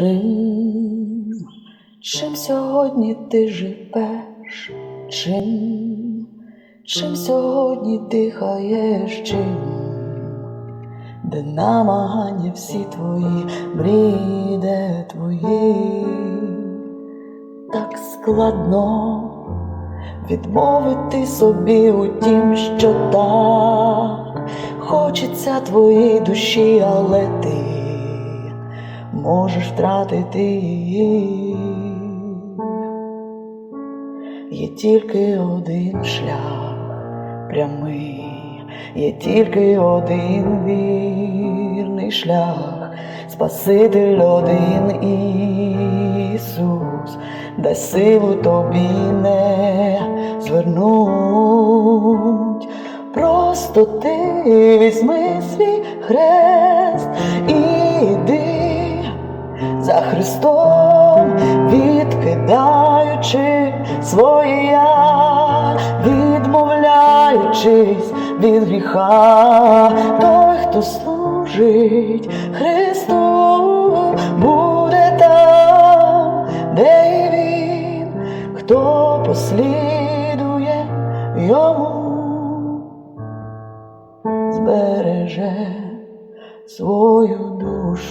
Чим, чим сьогодні ти живеш? Чим, чим сьогодні дихаєш? Чим, де намагання всі твої, мрії, де твої, так складно відмовити собі у тім, що так хочеться твоїй душі, але ти можеш втратити її. Є тільки один шлях прямий, є тільки один вірний шлях, Спаситель один Ісус, дай силу тобі не звернуть. Просто ти візьми свій хрест і Христом, відкидаючи своє я, відмовляючись від гріха, той, хто служить Христу, буде там, де й він, хто послідує йому, збереже свою душу.